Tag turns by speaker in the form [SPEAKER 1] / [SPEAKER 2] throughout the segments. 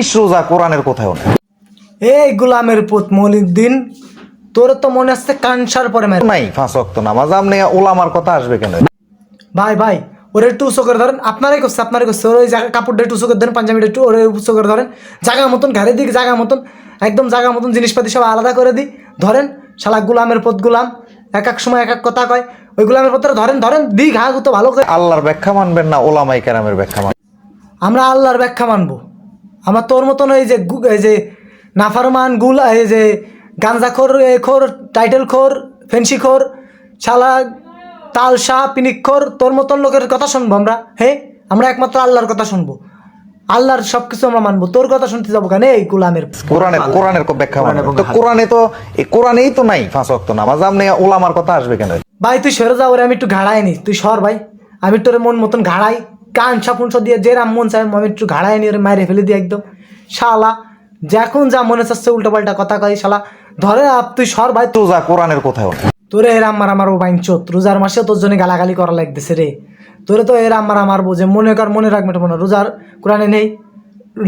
[SPEAKER 1] তিরিশ রোজা কোরআনের কোথাও নেই।
[SPEAKER 2] এই গোলামের পুত মৌলিক দিন তোর তো মনে আসছে কানসার পরে মেরে
[SPEAKER 1] নাই পাঁচ অক্ত নামাজ ওলামার কথা আসবে কেন?
[SPEAKER 2] ভাই ভাই ওরে একটু উঁচু করে ধরেন আপনারাই করছে আপনারাই করছে ওর ওই জায়গা কাপড়টা একটু উঁচু করে ধরেন পাঞ্জাবিটা একটু ওরে উঁচু করে ধরেন জায়গা মতন ঘাড়ে দিক জায়গা মতন একদম জায়গা মতন জিনিসপাতি সব আলাদা করে দিই। ধরেন শালা গুলামের পথ গুলাম এক এক সময় এক এক কথা কয় ওই গুলামের পথটা ধরেন ধরেন দি ঘা তো ভালো করে
[SPEAKER 1] আল্লাহর ব্যাখ্যা মানবেন না ওলামাই কেরামের ব্যাখ্যা মানবেন।
[SPEAKER 2] আমরা আল্লাহর ব্যাখ্যা মানবো। আমার তোর মতন এই যে এই যে নাফারমান গুল এই যে গাঞ্জাখোর এ খোর টাইটেল খোর ফেন্সি খোর শালা তালসা পিনিক্ষর তোর মতন লোকের কথা শুনব আমরা হ্যাঁ আমরা একমাত্র আল্লাহর কথা শুনব। আল্লাহর সব কিছু আমরা মানবো। তোর কথা শুনতে যাব কেন এই গুলামের
[SPEAKER 1] কোরআনের কোরআনের ব্যাখ্যা তো কোরআনে তো এই কোরআনেই তো নাই পাঁচ অক্ত নামাজ। আপনি ওলামার কথা আসবে কেন?
[SPEAKER 2] ভাই তুই সরে যা ওরে আমি একটু ঘাড়াই নি। তুই সর ভাই। আমি তোর মন মতন ঘাড়াই কান ছাপুনছ দিয়ে যে রাম মন চাই আমি একটু ঘাড়ায় নিয়ে মাইরে ফেলে দিই একদম। শালা যখন যা মনে চাচ্ছে উল্টো পাল্টা কথা কই শালা ধরে আপ তুই সর ভাই।
[SPEAKER 1] রোজা কোরআনের কোথাও নেই
[SPEAKER 2] তোরে এর আমার আমার বাইঞ্চত রোজার মাসেও তোর জন্য গালাগালি করা লাগতেছে রে। তোরে তো এর আমার আমার বোঝে মনে কর মনে রাখবে না রোজার কোরআনে নেই।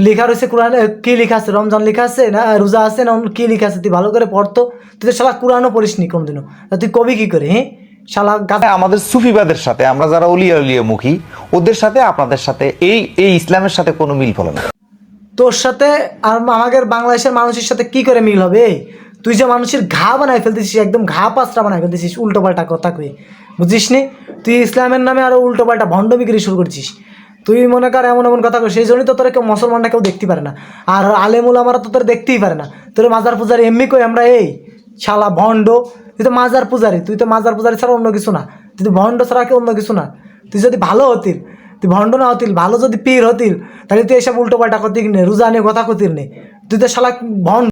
[SPEAKER 2] লেখা রয়েছে কোরআনে কি লেখা আছে? রমজান লেখা আছে না রোজা আছে না কি লেখা আছে? তুই ভালো করে পড়তো। তুই তো শালা কোরআনও পড়িস নি কোনদিনও। তা তুই কবি কি করে হ্যাঁ? শালা গাধা
[SPEAKER 1] আমাদের সুফিবাদের সাথে, আমরা যারা অলিয়া উলিয়া মুখী, ওদের সাথে, আপনাদের সাথে এই এই ইসলামের সাথে কোনো মিল ফলে না।
[SPEAKER 2] তোর সাথে আর আমাদের বাংলাদেশের মানুষের সাথে কি করে মিল হবে? তুই যে মানুষের ঘা বানাই ফেলতেছিস, একদম ঘা পাঁচটা বানাই ফেলতেছিস উল্টো পাল্টা কথা কই বুঝিস নি? তুই ইসলামের নামে আরও উল্টো পাল্টা ভণ্ড বিক্রি শুরু করছিস। তুই মনে কর এমন এমন কথা কই সেই জন্যই তো তোরা কেউ মুসলমানরা কেউ দেখতে পারে না। আর আলেমুল আমরা তো তোর দেখতেই পারে না। তোর মাজার পূজার এমনি কই আমরা এই? শালা ভণ্ড তুই তো মাজার পূজারি, তুই তো মাজার পূজারি ছাড়া অন্য কিছু না। তুই তো ভণ্ড ছাড়া কেউ অন্য কিছু না। তুই যদি ভালো হতিল, তুই ভণ্ড না হতিল, ভালো যদি পীর হতিল, তাহলে তুই এসব উল্টো পাল্টা করতে রোজা নিয়ে কথা কতির নে। তুই তো শালা ভণ্ড।